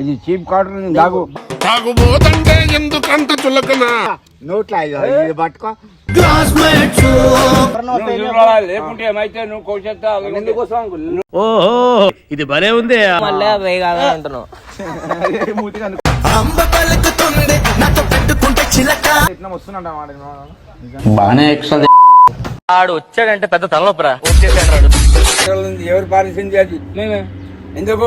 ఇది cheap cotton దాగు తాగుబోతంటే ఎందుకంత చులకన? నోట్లో ఇది పట్టుకో. లేకుంటే ఏమైతే నువ్వు కోసేస్తా ఓహో ఇది భలే ఉంది. మళ్ళీ అంటున్నావు. ఆడు వచ్చాడంటే పెద్ద తలనొప్పరా వచ్చేసాడు ఎవరు పాలిసింది అది? మేమే. ఎందుకు?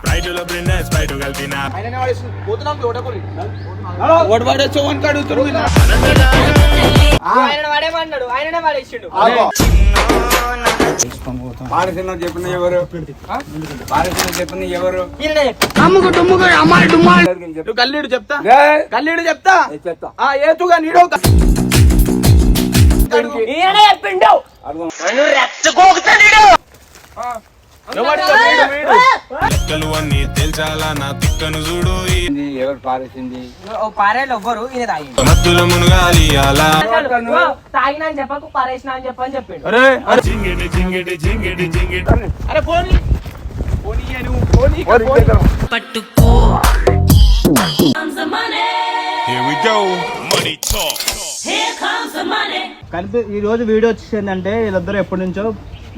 ఆయన వాడేమన్నాడు ఆయననే వాడేసిండు. పాలసిన చెప్పిన ఎవరు? చెప్పిన. కల్లీడు చెప్తా? కల్లీడు చెప్తా? ఏ చెప్తా. ఆ ఏతుగా నీడో చెప్పిండు. నా తిక్కను చూడు ఈ ఇది ఎవరు పారేసింది? పారేలు ఎవ్వరు? ఈయన తాగి మత్తుల మునగాలి అలా. తాగినా అని చెప్పకు పారేసిన అని చెప్పని చెప్పిండు. జింగిడి జింగిడి జింగిడి జింగిడి. అరే పోనీ. పోనీ నువ్వు పోనీ పట్టుకో. Here we go. Money talk. కనిపి ఈ రోజు వీడియో వచ్చేసిందంటే వీళ్ళిద్దరు ఎప్పటి నుంచో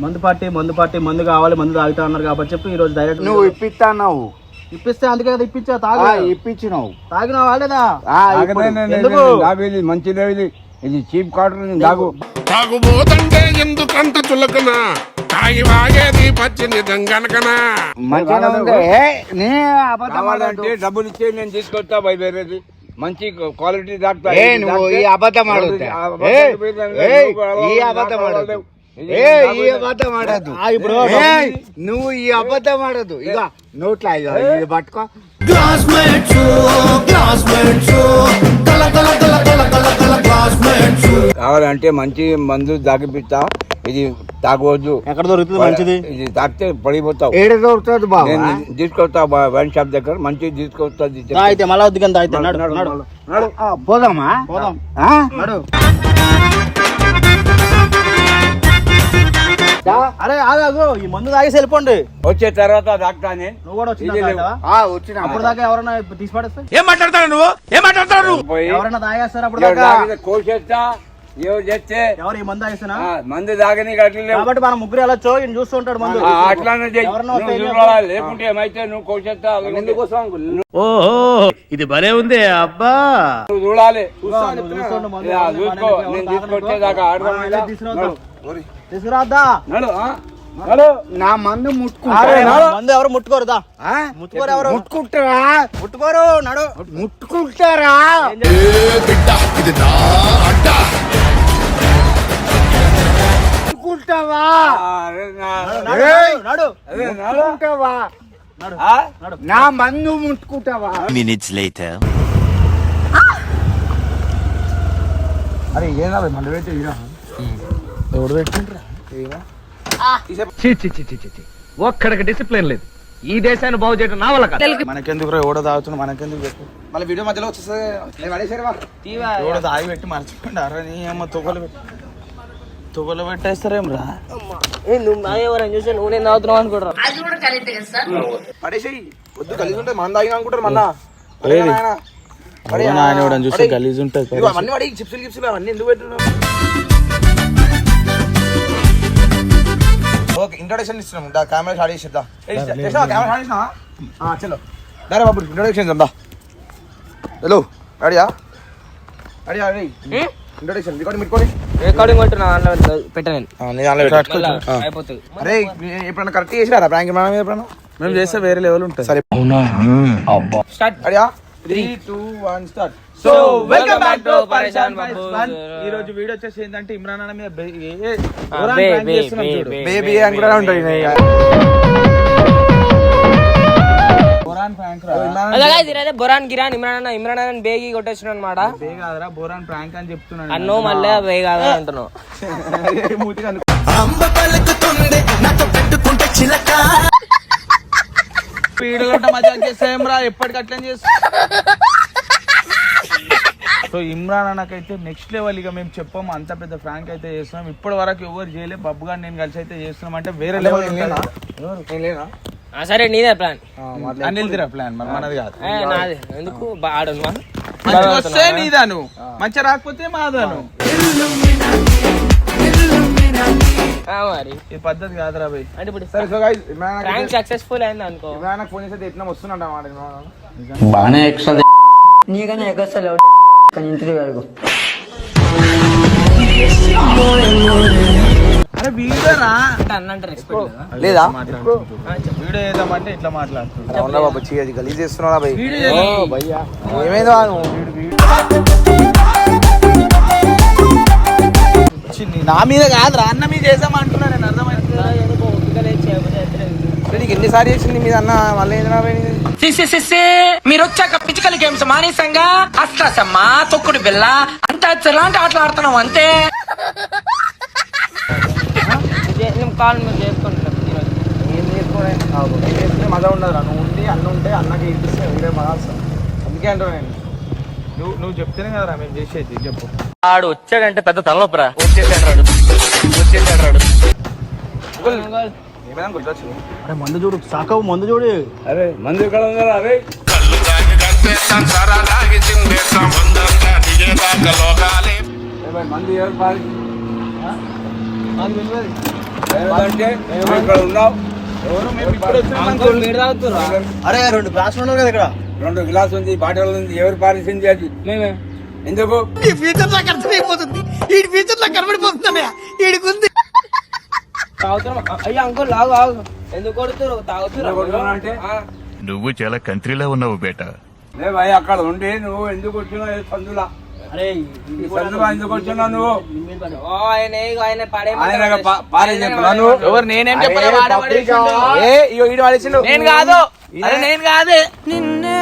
మందు పార్టీ మందు పార్టీ మందు కావాలి మందు తాగుతా అన్నారు కాబట్టి చెప్పి ఈ రోజు డైరెక్ట్ నువ్వు ఇప్పిస్తావు ఇప్పిస్తే అందుకే కదా ఇప్పించా తాగు. ఇప్పించినావు. తాగిన వాళ్ళేదా ఆ, ఆగనే ఇప్పుడు. నేను- ఎందుకు? నేను దాగు ఇది మంచి ఇది. ఇది చీప్ కాటన్ దాగు తాగుబోతంటే ఎందుకంత చులకన? తాగి వాగేది గనకనా? మంచిగా నే అబద్ధం. డబ్బులు ఇచ్చి నేను తీసుకొస్తా బై వేరేది మంచి క్వాలిటీ నువ్వు ఈ అబద్ధం ఏ, ఈ అబద్ధం ఆడొద్దు. ఏ ఈ అబద్ధం ఆడద్దు. ఇప్పుడు నువ్వు ఈ అబద్ధం ఆడద్దు. ఇక నోట్లో ఇగో, ఇది పట్టుకో. కావాలంటే మంచి మందు దాగిపిస్తా ఇది తాగవద్దు ఎక్కడ దొరుకుతుంది మంచిది? ఇది తాగితే పడిపోతావు. ఏడ దొరుకుతుంది బాబు? నేను తీసుకొస్తా బా- వైన్ షాప్ దగ్గర. మంచి తీసుకొస్తా అయితే మళ్ళా వద్దు నడు ఆ, పోదామా? పోదాం. అరే ఆగాగు ఈ మందు తాగేసి వెళ్ళిపోండి. వచ్చే తర్వాత తాగుతా నేను నువ్వు కూడా వచ్చిన. అప్పుడు దాకా ఎవరైనా తీసి పడేస్తే ఏం మాట్లాడతాడు నువ్వు? ఏం మాట్లాడతాడు నువ్వు? ఎవరైనా తాగేస్తారు అప్పుడు దాకా? కోసేస్తా ఎవరు చేస్తే? ఎవరు ఈ మందు మందు తాగని అట్లా కాబట్టి మనం ముగ్గురు వెళ్ళొచ్చు ఈయన చూస్తూ ఉంటాడు మందు. అట్లానే. లేకుంటే ఏమైతే నువ్వు కోసేస్తా ఎందుకోసం ఓహో ఇది భలే ఉంది అబ్బా. నువ్వు చూడాలి. చూసుకో. నేను తీసుకొచ్చేదాకా. ఆడదాం తీసుకురాద్దా. నా మందు మందు ఎవరు ముట్టుకోరు దా ఆ? ముట్టుకోరు ఎవరు? ముట్టుకుంటారా ముట్టుకోరు నడు. ముట్టుకుంటారా? ముట్టుకుంటావా? నా- నడు, నడు. ముట్టుకుంటావా? ఆ? నా మందు ముట్టుకుంటావా? అరే ఏనా మందు పెట్టి ఛీ, ఛీ, ఛీ, ఛీ, ఛీ, ఛీ. ఒక్కడికి డిసిప్లిన్ లేదు. ఈ దేశాన్ని బాగు చేయడం నా వల్ల కాదు. మనకెందుకు ఓడ తాగుతున్నా మనకెందుకు పెట్టు? మళ్ళీ వీడియో మధ్యలో పడేసారు ఓడ తాగి పెట్టి మర్చిపోండి అరే నీ అమ్మ తొగలు పెట్టి తొగలు పెట్టేస్తారేం రా నువ్వు ఎవరైనా చూసి నువ్వు నేను తాగుతున్నావు అనుకుంటారా పడేసేయి. వద్దు కలిసి ఉంటుంది మనం తాగినా అనుకుంటారు మళ్ళా ఆయన కూడా చూస్తే గలీజ్ ఉంటుంది అవన్నీ పడి చిప్సులు గిప్సులు అవన్నీ ఎందుకు పెట్టున్నావు? ఓకే ఇంట్రొడక్షన్ ఇస్తున్నాం. దా కెమెరా స్టార్ట్ చేసేద్దా? కెమెరా స్టార్ట్ చేసినా చలో. దారా బాబు ఇంట్రొడక్షన్ దా. హలో రెడీయా రెడీయా రెడీ ఇంట్రొడక్షన్ రికార్డింగ్ పెట్టుకోండి. రికార్డింగ్ కొట్టున్నా దాంట్లో పెట్ట నేను అయిపోతుంది. అరే ఎప్పుడన్నా కరెక్ట్ చేసినారా? ప్రాంక్ మనం ఎప్పుడన్నా? మేము చేస్తే వేరే లెవెల్ ఉంటుంది. సరే. Start. అడియా three two one start So, welcome back to Parishan Babus. ఈ రోజు వీడియో వచ్చేసి ఏంటంటే ఇమ్రాన్ అన్న మీద బేబీ అని కూడా ఉంటుంది ఈయన. బోరాన్ గిరాన్ ఇమ్రాన్ అన్న ఇమ్రాన్ అన్న బేగి కొట్టేసిన అనమాట బోరాన్ ప్రాంక్ అని చెప్తున్నాను అన్నో మళ్ళీ బే కాదు అంటున్నావు. ఉంటే మజాక్ చేస్తాం రా ఎప్పటికి అట్లా చేస్తా సో ఇమ్రాన్ అన్నకైతే నెక్స్ట్ లెవెల్ ఇక మేము చెప్పాము అంత పెద్ద ఫ్రాంక్ అయితే చేస్తున్నాం. ఇప్పటి వరకు ఎవరు చేయలే బబ్బు గారు నేను కలిసి అయితే చేస్తున్నాం అంటే వేరే లెవెల్ ఆ, సరే నీదే ప్లాన్ అనిల్ తీరా ప్లాన్ మరి? మనది కాదు. నాది. ఎందుకు? బాడు మంచిగా వస్తే నీదాను. మంచిగా రాకపోతే మాదాను. మరి. ఈ పద్ధతి కాదురా భయ్ అంటే ఇప్పుడు సరే so guys Imran prank successful అయింది అనుకో. ఇమ్రాన్ ఫోన్ చేస్తే ఎట్లా వస్తున్నట్టు మాట ఇమ్రాన్ నీకనే ఎగస్తలేవు కానీ ఇంటికి అరే వీడియో రా లేదా? వీడియో చేద్దామంటే ఇట్లా మాట్లాడుతుంది అవునా బాబు గలీజ్ భయ్యా ఏమైందో చిన్ని నా మీద కాదు రా అన్న మీద చేసామంటున్నా నేను అర్థమైంది ఎన్నిసార్లు చేసింది మీద అన్న? మళ్ళీ మీరు వచ్చాక పిచ్చికల్ గేమ్స్ మానేసంగా? అష్టాసమ్మ తొక్కుడు బిల్ల అంత ఎలాంటి ఆటలు ఆడుతున్నాం అంతే. కాల్ మీరు చేసుకుంటున్నాం. ఏం చేసుకోవాలి ఏం చేసుకునే మజా ఉండదు నువ్వు ఉండి అన్న ఉంటే అన్నకి ఇప్పిస్తే వీడే మజా అందుకే అంటున్నా నేను. నువ్వు నువ్వు చెప్తేనే కదరా మేము చేసేది చెప్పు. ఆడు వచ్చాడంటే పెద్ద తలనొప్పరా. వచ్చేసాడు రాడు వచ్చేసాడు రాడు అరే మందు చూడు. సాకవు మందు చూడు. అరే మంది ఇక్కడ ఉందా అరే. మంది ఎవరు? పాలి ఇక్కడ ఉన్నావు? అరే రెండు గ్లాసులు ఉన్నారు కదా ఇక్కడ. రెండు గ్లాస్ ఉంది బాటిల్ ఉంది ఎవరు పారేసింది అది? మేమే. ఎందుకు? తాగుతున్నాం అయ్యో అంకుల్ ఆగు ఆగు. ఎందుకు కొడుతురు తాగుతురు అంటే? నువ్వు చాలా కంట్రీలో ఉన్నావు బేటా. లే భయ్ అక్కడ ఉండి నువ్వు ఎందుకు వచ్చినావు సందులా? ఈ ఎవరు నేనేం కాదు. నేను కాదే. నిన్నే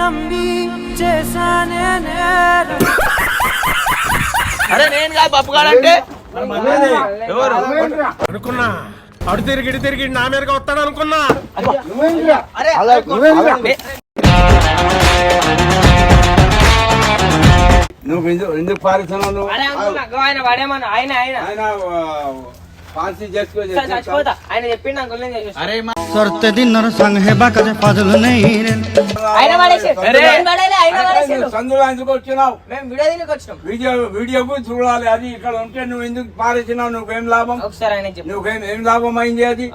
నమ్మి చేశానే అరే నేను కాదు పప్పు కాడంటే ఎవరు? అలా నువ్వేంద్రా? నువ్వు ఎందుకు ఎందుకు పారేస్తున్నావు? నువ్వు అరే అంకుల్ నాకు ఆయన వాడేమన్నా? ఆయన ఆయన. ఆయన పడేసాడు. సందులో ఎందుకు వచ్చినావు? మేము వీడియో చూడాలి అది. ఇక్కడ ఉంటే నువ్వు ఎందుకు పారేసినావు? నువ్వేం లాభం? ఒకసారి ఆయన చెప్పు. నువ్వేం ఏం లాభం అయింది అది?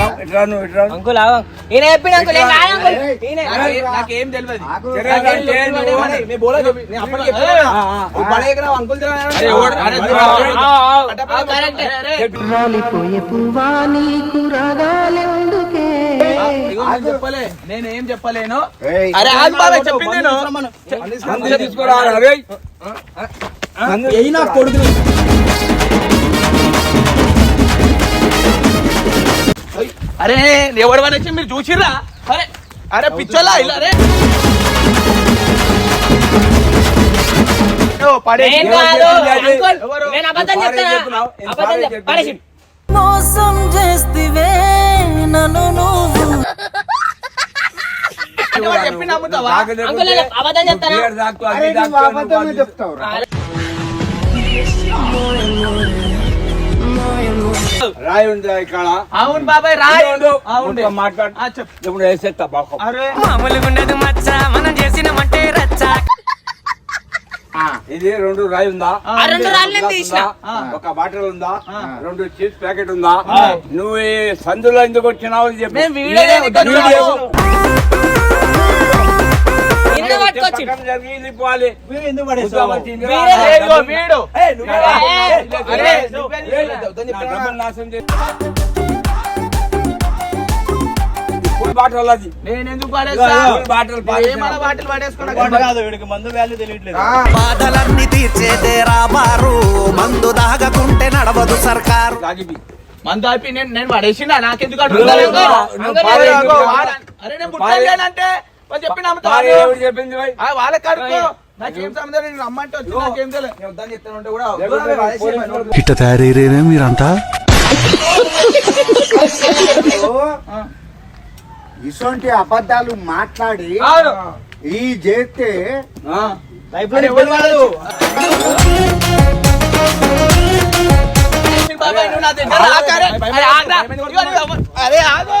అంకుల్ ఆగు. ఈయన చెప్పిండు అంకుల్ ఏం కాదు అంకుల్. ఈయన. నాకేం తెలియదు నేను చెప్పలే. నేను ఏం చెప్పలేను. అరే ఆగు బాబాయ్ చెప్పింది నేను. తీసుకురా కొడుకు అరే ఎవడు వచ్చి మీరు చూసిర్రా? అరే అరే పిచ్చోలా ఇలా అరే. మోసం చేస్తివే నన్ను నువ్వు. చెప్పి నమ్ముతావా? అంకుల్ నేను అబద్ధం చెప్తానా రాయి ఉంది ఇక్కడ. అవును బాబాయ్ రాయ్. అవును. ఉండు, మాట్లాడు. ఆ, చెప్పు. ఇప్పుడు వేసేస్తా బాగా అరే. మామూలుగా ఉండదు మచ్చ మనం చేసినామంటే రచ్చ. ఇది రెండు రాయి ఉందా? ఒక బాటిల్ ఉందా? రెండు చీజ్ ప్యాకెట్ ఉందా? నువ్వు సందులో ఎందుకు వచ్చినావు చెప్పు. బాటిల్ అది నేను ఎందుకు పడేసుకున్నా మందు వాల్యూ తెలియట్లేదు. బాధలన్నీ తీర్చేదే రాబారు. మందు దాగకుంటే నడవదు సర్కారు. మన తాపి నేను నేను పడేసిండా? నాకెందుకు అరే నేను పుట్టానంటే వాళ్ళు చెప్పి నమ్ముతావు భార్య ఎవరు చెప్పింది భయ్? ఆ, వాళ్ళకి కడుకో నాకేం సంబంధం నేను రమ్మంటే వచ్చి నాకేం తెలియదు. నేను వద్దని చెప్తానంటే కూడా వాళ్ళు ఇట్ట తయారయ్యేనే మీరంతా? ఇటువంటి అబద్ధాలు మాట్లాడి అవును. ఈ చేస్తే ఆ, అరే, ఎవరు వాడు? బాబాయ్, నువ్వు నా దగ్గర రాకు, అరే, అరే, ఆగ్రా. ఇదిగో, ఇదిగో, ఎవరు- అరే ఆగు.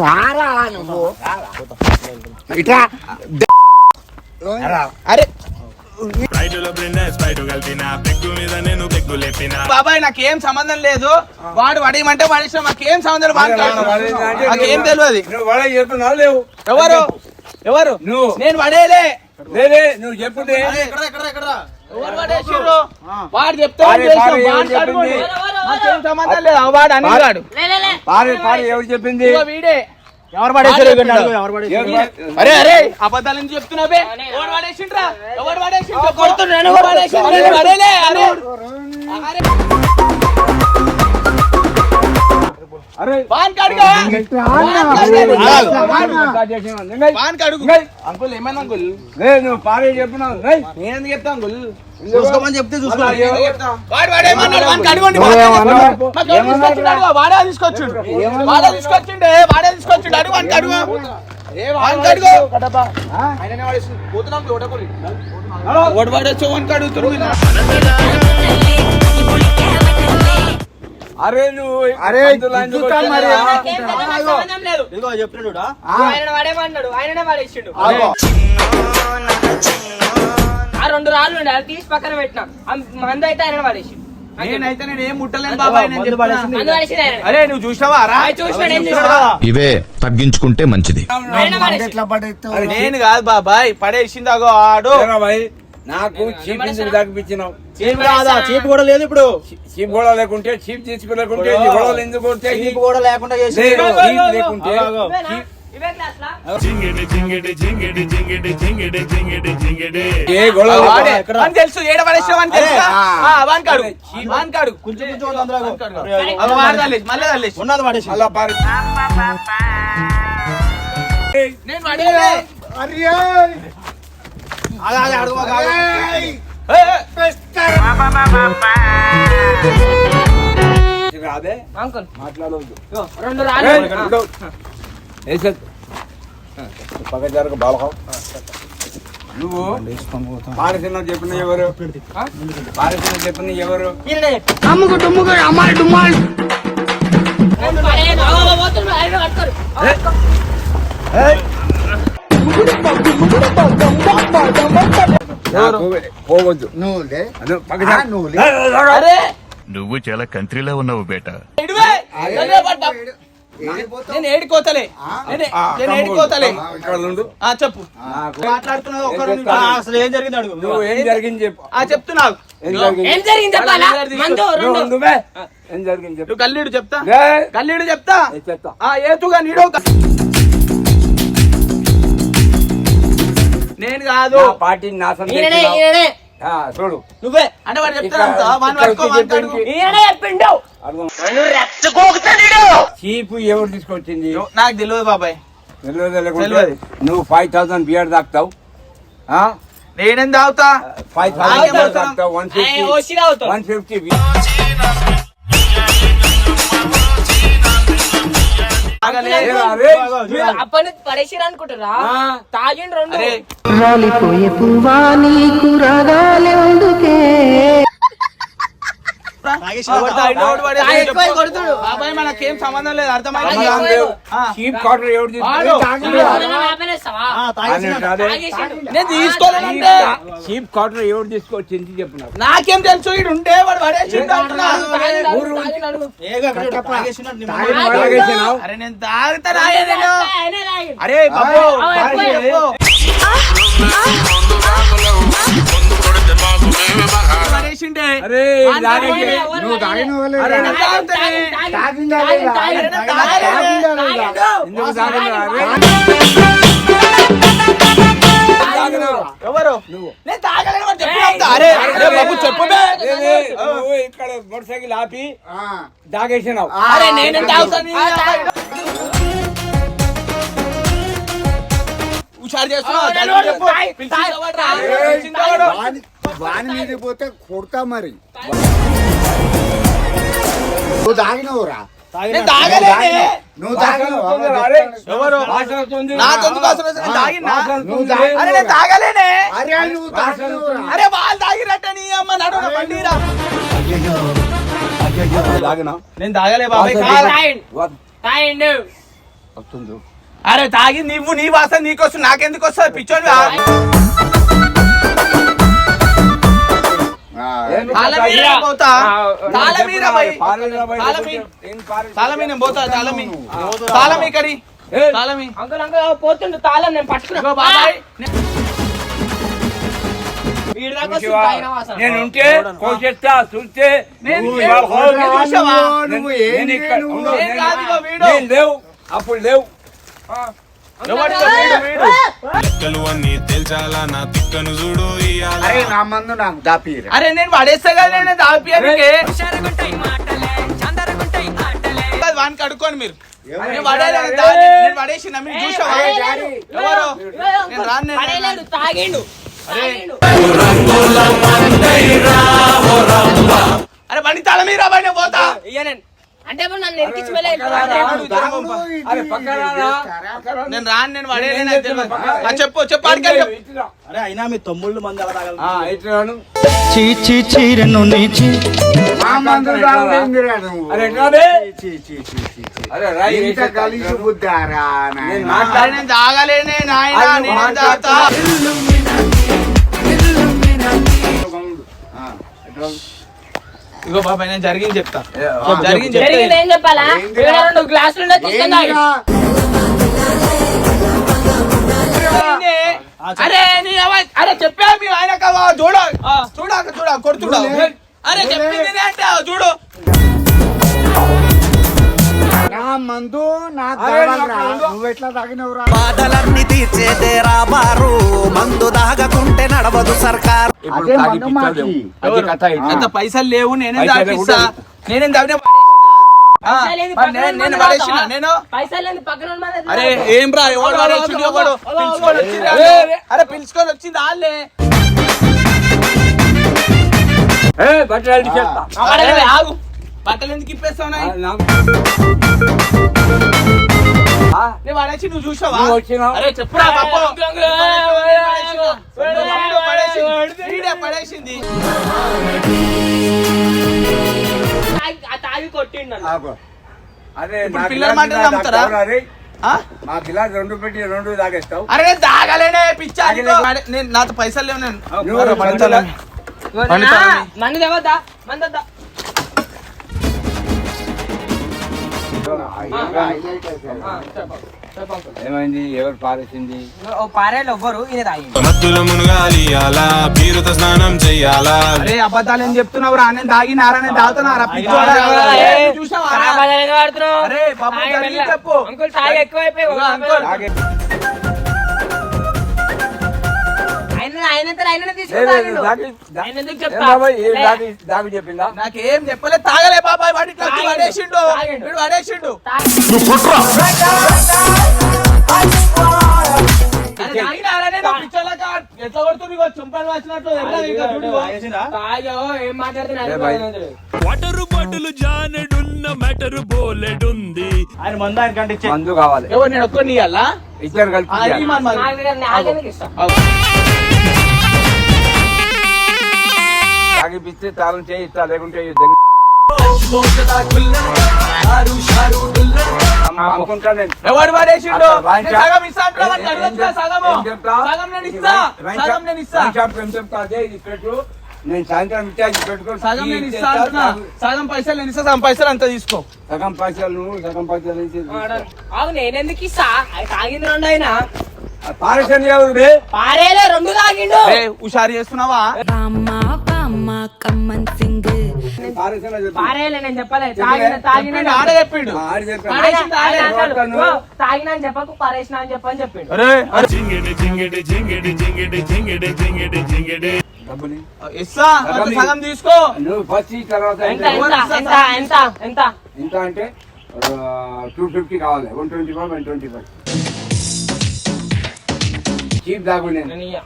రారా నువ్వు? అరే. లేపిన బాబాయ్ నాకేం సంబంధం లేదు. వాడు పడేయమంటే పడేసిన మాకేం సంబంధం లేదు. వాడికి. పడేయమంటే అంటే నాకేం తెలియదు ఎవరు? ఎవరు? నువ్వు. నేను లేదే నువ్వు పడేసిర్రు? వాడు చెప్తే పారే, చేసాం. పారే, ఎవరు. చెప్పింది? వాడు ఎవరు చెప్పింది? ఇదిగో వీడే. ఎవరు పడేశారు? ఎవరు పడే- అరే అరే అబద్ధాలు ఎందుకు చెప్తున్నావే ఎవడు పడేసిండ్రా? ఎవడు పడేసిండ్రు? కొడుతున్నాను అరే. అరే. అరే. అంకుల్ ఏమైనా అంకుల్ నువ్వు పారే చెప్పినావు నింగయ్. నేను ఎందుకు చెప్తా అంకుల్? చూసుకోమని చెప్తే చూసుకో అలా ఎవరు- వాడు ఏమన్నాడు? వాడే తీసుకొచ్చిండు. వాడే అడుగు ఆయననే వాడేసి పోతున్నాం ఓటకూరి ఓటు కడుగుతురు అరే నువ్వు అరే? ఇదిగో ఆయన వాడేమన్నాడు? ఆయననే వాడేసిండు. ఆ రెండు రాళ్ళు ఉండే అది తీసి పక్కన పెట్టినా. మందు అయితే ఆయన ఆయన అరే నువ్వు చూసినావా? ఇవే తగ్గించుకుంటే మంచిది. నేను కాదు బాబాయ్ పడేసింది అగో ఆడు. నాకు చీప్ ఎందుకు తగ్గించినావు. చీప్ కాదా చీప్ కూడా లేదు ఇప్పుడు చీప్ గొడవ లేకుంటే చీప్ తీసుకోలేకుంటే గొడవలు ఎందుకు? చీప్ కూడా లేకుండా లేకుంటే ఇవేనా? ఇవే క్లాస్ లా జింగిడి జింగిడి జింగిడి జింగిడి జింగిడి జింగిడి జింగిడి ఏ గొడవ వాడే. ఎక్కడ? వానికి తెలుసు ఏడ పడేసావు అని తెలుసా కాడు కాడు కొంచెం కొంచెం మళ్ళీ. ఉన్నది పడేసి. నేను ఏ. అంకుల్. మాట్లాడవద్దు. పక్క జరగ బాలకం. నువ్వు పారసిన చెప్పిన ఎవరు? పారసిన చెప్పిన ఎవరు? ఈయననే. నేను పడేయను. అగో, పోవద్దు. నువ్వు చాలా కంట్రీలో ఉన్నావు బేటా. నేను ఏడికోతలే. నేను. ఏడికోతలే. చెప్పు. చెప్తాను? అసలు ఏం జరిగింది అడుగు. నువ్వు ఏం జరిగింది చెప్పు. ఆ చెప్తున్నావు. ఏం జరిగింది? ఏం జరిగింది చెప్పాలా? మందు నువ్వు రెండు. నువ్వే ఏం జరిగింది చెప్పు. నువ్వు కల్లీడు చెప్తా. కల్లీడు చెప్తా. చెప్తా. ఆ ఏతుగా నీడో నేను కాదు. నా పార్టీని నాశనం ఈయననే చేసినావు. ఈయననే ఆ, చూడు. నువ్వే. అంటే వాడు వాడిని. ఈయననే చెప్పిండు. అర్థం. చీపు ఎవరు తీసుకొచ్చింది? నాకు తెలియదు బాబాయ్. తెలియదు. నువ్వు ఫైవ్ థౌసండ్ బియర్ తాగుతావు. నేనేం తాగుతా? Five thousand? తాగుతావు. వన్ ఆయన ఫిఫ్టీ వన్ ఫిఫ్టీ అప్పటి నుంచి పడేసిరు అనుకుంటారా తాగిండు రెండు. అరే. ఎవడు తాగిండో వాడు వాడే తాగి ఎక్కువ చెప్పు. కొడుతుడు. బాబాయ్ మనకేం సంబంధం లేదు కాటర్ తీసుకొచ్చింది నేను తీసుకోలేనంటే చీప్ కాటర్ ఎవరు తీసుకొచ్చింది చెప్పు నాకు తెలుసు ఉంటే వాడు. అరే నేను తాగుతా. అరే బాబు తాగిండే. ఎవరు. నేను తాగలేను అరే అరే బాబు చెప్పు నువ్వు ఇక్కడ మోటార్ సైకిల్ ఆపి దాగేసినావు అరే నేనేం హుషారు చేస్తున్నావు వాని మీద పోతే కొడతా మరి. నువ్వు తాగినవురా? నేను తాగలేనే నువ్వు తాగినవా? అరే, ఎవరు వాసన వస్తుంది. నాకు ఎందుకు అవసరం లేదు? నేను తాగినా? వాసన నువ్వు వస్తుంది. తాగి- అరే నేను తాగలేనే అరే నువ్వు తాగినవురా అరే వాళ్ళు తాగిరట్ట నీ అమ్మ నడు నా బండిరా. తాగినా? నేను తాగలే బాబాయ్. వాసన కాదు. వస్తుంది. వస్తుంది. అరే తాగి నువ్వు నీ వాసన నీకు వస్తుంది నాకెందుకు వస్తుంది? పిచ్చోని పోతుండు తాళం నేను పట్టుకున్నా. బాబాయ్. నేను ఉంటే కోసేస్తా చూస్తే. లేవు. అప్పుడు లేవు. తిక్కలు అన్ని తేల్చాలా? నా తిక్కను చూడు అరే నా మందు నాకు దాపిరా అరే నేను పడేస్తా కదా నేను దాపియానికి వానికి అడుక్కోండి మీరు. పడేసిన మీరు చూసావా? ఎవరు? నేను రాను నేను పడేయలేడు, తాగిండు. అరే. బండి తాళ మీద బండి పోతా. ఇయ్య నేను. అంటే నన్ను. నేను రాను నేను. ఆ, చెప్పు చెప్పు. అరే అయినా మీ తమ్ముళ్ళు మంది రాను. చీచి చీరను నీచి మా మందు తాగుదేందిరా నువ్వు అరే ఎట్లా బే? చీ, చీ, చీ, చీ, చీ. అరే రాయి ఇంత వేసేస్తా. గలీజు బుద్ధారా నేను నాయనా. అరే నేను తాగలేనే నాయన అది నేను మాట్లాడతా. ఇగో బాబాయ్ నేను జరిగింది చెప్తా. జరిగింది ఏం చెప్పాలా? రెండు గ్లాసులు. అరే నీ అరే చెప్పా మీ ఆయన కవా చూడ. చూడాక చూడ కొడుతుడా. అరే చెప్పింది అంటే చూడు. మందు నాకు. నువ్వు ఎట్లా తాగినవురా బాధలన్నీ తీర్చేదేరా బారు. మందు దాగకుంటే నడవదు సర్కార్. అదే మందు. మాకి. అంత పైసలు లేవు నేనే దాపిస్తా. నేనేం దాపినా నేను పడేసిన? నేను? పైసలు పక్కన అరే ఏం రా ఎవడు పడేసిండు ఎవడు పిలుచుకొని వచ్చింది అరే, పిలుచుకొని వచ్చింది వాళ్ళే ఏ, బట్టలు అల్లి చేస్తా. అరే, ఆగు. బట్టలు ఎందుకు ఇప్పేస్తావు పడేసి నువ్వు చూసావా చెప్పురా పడేసింది. తాగి- కొట్టిండు నా పిల్లల మాట నమ్ముతారా? మా గిలాస్ రెండు పెట్టి రెండు తాగేస్తావు అరే నేను తాగలేనే పిచ్చా. నేను నాతో పైసలు లేవు నేను మందు ఏమైంది? ఎవరు పారేసింది? ఓ పారేలు ఎవ్వరు మత్తుల బీరుత స్నానం చెయ్యాలా? అరే అబద్ధాలు ఏం చెప్తున్నావు రా? నేను తాగినారా? నేను తాగుతున్నారా? చూసావా. చెప్పు. అంకుల్ తాగి ఎక్కువైపోయి చెప్పిందా? నాకేం చెప్పలే తాగలే బాబాయ్ వాడి ఇట్లా వచ్చి తాగిండు. పడేసిండు తాగిండు. వీడు పడేసిండు అరే, తాగినారా నేను పిచ్చోళ్ళకా? ఎట్లా కొడుతుంది ఇగో? చుంపలు వచ్చినట్టు ఎట్లా ఇగో చూడు ఇగో. తాగో, ఏం మాట్లాడుతున్నా ఏ బాయ్. ఆయన మందు ఆయన కంటే. మందు కావాలి. ఎవరు నేను ఇయ్యాలా? ఇద్దరు కలిపి తాగిపిస్తే తాళం చేయి ఇస్తా లేకుంటే అనుకుంటా నేను. ఎవడు పడేసిండు సగం ఇస్తా సాయంత్రం సగం పైసలు నేను ఇస్తా సగం పైసలు అంతా తీసుకో. సగం పైసలు నువ్వు సగం పైసలు అవును నేనెందుకు ఇస్తా? తాగింది రెండు అయినా? పారేలే తాగిండు. ఏ హుషారు చేస్తున్నావా? నేను చెప్పలే. తాగిన తాగిన ఆడే చెప్పిండు. వాడతాను. "ఓ, తాగిన అని చెప్పకు పారేసిన అని చెప్పని చెప్పిండు. అరే అరే. డబ్బుని. ఇస్తా అంత సగం తీసుకో. నువ్వు ఫస్ట్ ఈ తర్వాత ఎంత ఎంత అంటే టూ ఫిఫ్టీ కావాలి. One twenty five one twenty five cheap దాగు నేను. నేను ఇయ్య.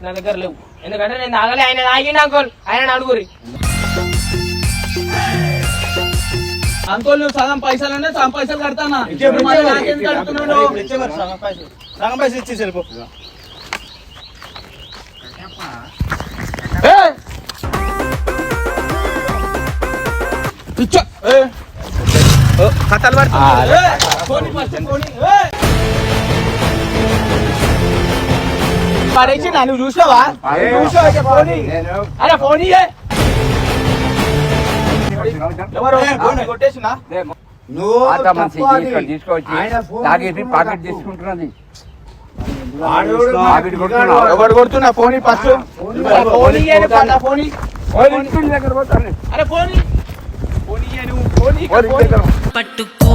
నా దగ్గర లేవు. ఎందుకంటే నేను తాగలే ఆయన తాగిండు అంకుల్ ఆయన అడుగురి. అంకుల్ నువ్వు సగం పైసలు ఉన్నాయి సగం పైసలు కడతానా? సగం పైసలు. ఇచ్చేసి వెళ్ళిపో! కథలు పడుతుంది ఏయ్! పోనీ? ఫస్ట్ పోనీ. ఏయ్! పడేసి నన్ను చూసావా చూసావా నేను అరే ఫోన్ కొట్టేసినా నువ్వు తప్పు అది. ఇక్కడ తీసుకొచ్చి ఫోన్ తాగేసి పాకెట్. తీసుకుంటున్నది. ఎవరు కొడుతున్నా? Phone first. ఫోన్ ఫోన్ అరే ఫోన్. ఫోన్ నువ్వు ఫోన్ ఫోన్ పట్టుకో.